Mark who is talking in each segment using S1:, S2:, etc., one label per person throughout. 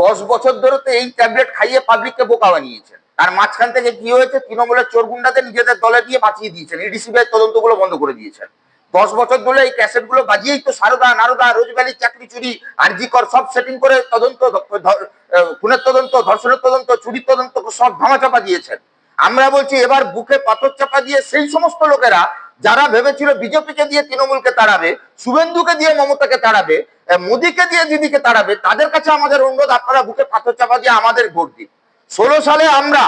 S1: দশ বছর ধরে তো এই ট্যাবলেট খাইয়ে পাবলিককে বোকা বানিয়েছেন। তার মাঝখান থেকে কি হয়েছে? তৃণমূলের চোর গুন্ডাদের নিজেদের দলে দিয়ে বাঁচিয়ে দিয়েছেন। ইডিসিবিআই তদন্তগুলো বন্ধ করে দিয়েছেন। দশ বছর ধরে এই ক্যাসেটগুলো বাজিয়েই তো সারদা, নারদা রোজভ্যালির চাকরি চুরি আরজিকর সব সেটিং করে তদন্ত খুনের তদন্ত, ধর্ষণের তদন্ত, চুরির তদন্ত সব ধামাচাপা দিয়েছেন। আমরা বলছি এবার বুকে পাথর চাপা দিয়ে সেই সমস্ত লোকেরা যারা ভেবেছিল বিজেপিকে দিয়ে তৃণমূলকে তাড়াবে, শুভেন্দুকে দিয়ে মমতাকে তাড়াবে মোদীকে দিয়ে দিদিকে তাড়াবে, তাদের কাছে আমাদের অনুরোধ, আপনারা বুকে পাথর চাপা দিয়ে আমাদের ভোট দিন। ষোলো সালে আমরা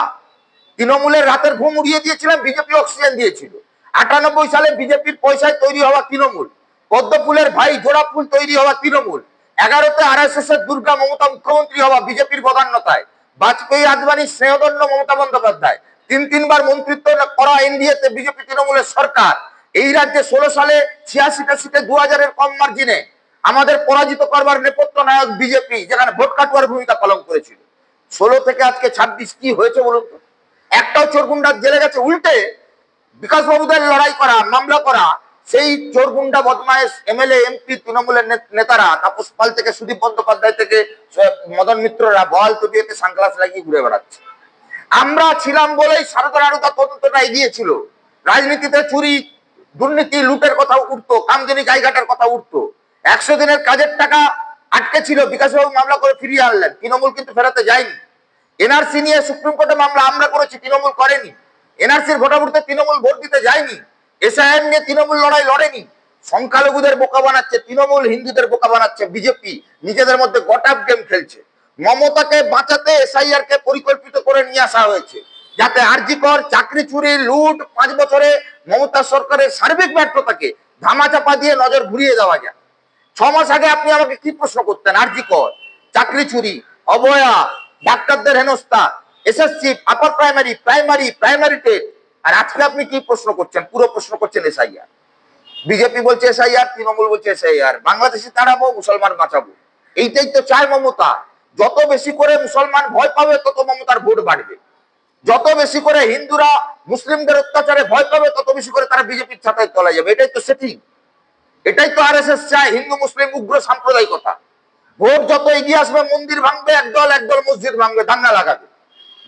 S1: তৃণমূলের রাতের ঘুম উড়িয়ে দিয়েছিলাম, বিজেপি অক্সিজেন দিয়েছিল। আটানব্বই সালে বিজেপির পয়সায় তৈরি হওয়া তৃণমূল পদ্ম ফুলের ভাই জোড়া ফুল তৈরি হওয়া তৃণমূল, এগারোতে আর এস এস এর দুর্গা মমতা মুখ্যমন্ত্রী হওয়া বিজেপির প্রধান্যতায় বাজপেয়ী আদবানির স্নেহদন্য মমতা বন্দ্যোপাধ্যায়, তিন তিনবার মন্ত্রিত্ব করা এনডিএ তে বিজেপি তৃণমূলের সরকার এই রাজ্যে ষোলো সালে ছিয়াশিটা সিটে দু হাজারের কম মার্জিনে আমাদের পরাজিত করবার নেপথ্য নায়ক বিজেপি যেখানে ভোট কাটুয়ার ভূমিকা পালন করেছিল। ষোলো থেকে আজকে ছাব্বিশ কি হয়েছে বলুন তো? একটাও চোরগুন্ডা জেলে গেছে, উল্টে বিকাশ বাবুদের লড়াই করা, মামলা করা, সেই চোরগুন্ডা বদমায়েশ এমএলএ, এমপি, তৃণমূলের নেতারা, তাপস পাল থেকে সুদীপ বন্দ্যোপাধ্যায় থেকে মদন মিত্ররা বল তবিয়েতে সানগ্লাস লাগিয়ে ঘুরে বেড়াচ্ছে। আমরা ছিলাম বলেই সারদা তদন্তটা এগিয়েছিল রাজনীতিতে চুরি দুর্নীতি, লুটের কথা উঠতো কামজনি গাইঘাটার কথা উঠতো। একশো দিনের কাজের টাকা আটকে ছিল, বিকাশবাবু মামলা করে ফিরিয়ে আনলেন। তৃণমূল কিন্তু ফেরাতে যায়নি। এনআরসি নিয়ে সুপ্রিম কোর্টে মামলা আমরা করেছি, তৃণমূল করেনি। এনআরসির ভোটাভুটিতে তৃণমূল ভোট দিতে যায়নি। এসআইএম নিয়ে তৃণমূল লড়াই লড়েনি। সংখ্যালঘুদের বোকা বানাচ্ছে, তৃণমূল হিন্দুদের বোকা বানাচ্ছে, বিজেপি নিজেদের মধ্যে গটাপ গেম খেলছে। মমতাকে বাঁচাতে এসআইআর কে পরিকল্পিত করে নিয়ে আসা হয়েছে, যাতে আরজিকর চাকরি চুরি, লুট, পাঁচ বছরে মমতা সরকারের সার্বিক ব্যর্থতাকে ধামাচাপা দিয়ে নজর ঘুরিয়ে দেওয়া যায়। ছ মাস আগে আপনি আমাকে কি প্রশ্ন করতেন? আরজি কর। চাকরি চুরি অবয়া ডাক্তারদের হেনস্থা, SSC upper primary primary primary TET. আর আজকে আপনি কি প্রশ্ন করছেন? পুরো প্রশ্ন করছেন এসআইআর। বিজেপি বলছে এসআইআর, তৃণমূল বলছে এসআইআর। বাংলাদেশে তাড়াবো, মুসলমান বাঁচাবো। এইটাই তো চায় মমতা। যত বেশি করে মুসলমান ভয় পাবে, তত মমতার ভোট বাড়বে। যত বেশি করে হিন্দুরা মুসলিমদের অত্যাচারে ভয় পাবে, তত বেশি করে তারা বিজেপির ছাতায় তলা যাবে। এটাই তো সেটিং এটাই তো আরএসএস চায় হিন্দু, মুসলিম, উগ্র সাম্প্রদায়িকতা। ভোট যত এগিয়ে আসবে, মন্দির ভাঙবে, একদল একদল মসজিদ ভাঙবে, দাঙ্গা লাগাবে।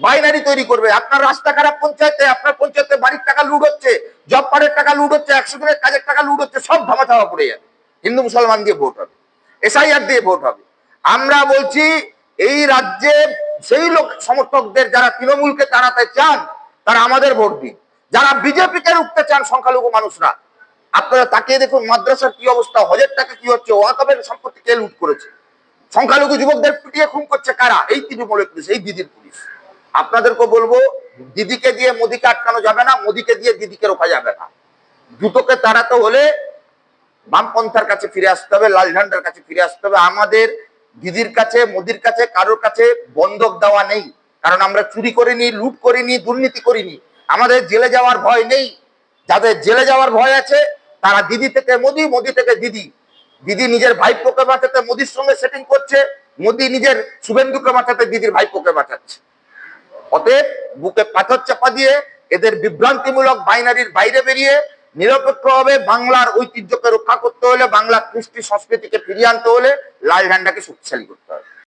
S1: বাইনারি তৈরি করবে। আপনার রাস্তা খারাপ পঞ্চায়েতে, আপনার পঞ্চায়েতে বাড়ির টাকা লুট হচ্ছে জব কার্ডের টাকা লুট হচ্ছে, একশো দিনের কাজের টাকা লুট হচ্ছে, সব ধামা ধামা পড়ে যাবে। হিন্দু, মুসলমান দিয়ে ভোট হবে। এসআইআর দিয়ে ভোট হবে। আমরা বলছি, এই রাজ্যে সেই লোক সমর্থকদের যারা তৃণমূলকে তাড়াতে চান, তারা আমাদের ভোট দিন। যারা বিজেপিকে রুখতে চান সংখ্যালঘু মানুষরা, আপনারা তাকিয়ে দেখুন মাদ্রাসার কি অবস্থা হজের টাকা কি হচ্ছে ওয়াকাবের সম্পত্তি কে লুট করেছে? সংখ্যালঘু যুবকদের পিটিয়ে খুন করছে কারা? এই তৃণমূলের পুলিশ, এই দিদির পুলিশ। আপনাদেরকে বলব, দিদিকে দিয়ে মোদিকে আটকানো যাবে না, মোদিকে দিয়ে দিদিকে রোকা যাবে না। দুটোকে তাড়াতে হলে বামপন্থার কাছে ফিরে আসতে হবে লাল ঝান্ডার কাছে ফিরে আসতে হবে। আমাদের দিদির কাছে, মোদির কাছে, কারোর কাছে বন্ধক দেওয়া নেই। কারণ আমরা চুরি করিনি, লুট করিনি, দুর্নীতি করিনি। আমাদের জেলে যাওয়ার ভয় নেই। যাদের জেলে যাওয়ার ভয় আছে, তারা দিদি থেকে মোদি মোদি থেকে দিদি। দিদি নিজের ভাইপোকে বাঁচাতে মোদির সঙ্গে সেটিং করছে, মোদি নিজের শুভেন্দুকে বাঁচাতে দিদির ভাইপোকে বাঁচাচ্ছে। অতএব বুকে পাথর চাপা দিয়ে এদের বিভ্রান্তিমূলক বাইনারির বাইরে বেরিয়ে নিরপেক্ষভাবে বাংলার ঐতিহ্যকে রক্ষা করতে হলে, বাংলা কৃষ্টি সংস্কৃতিকে ফিরিয়ে আনতে হলে লাল ঝান্ডাকে শক্তিশালী করতে হবে।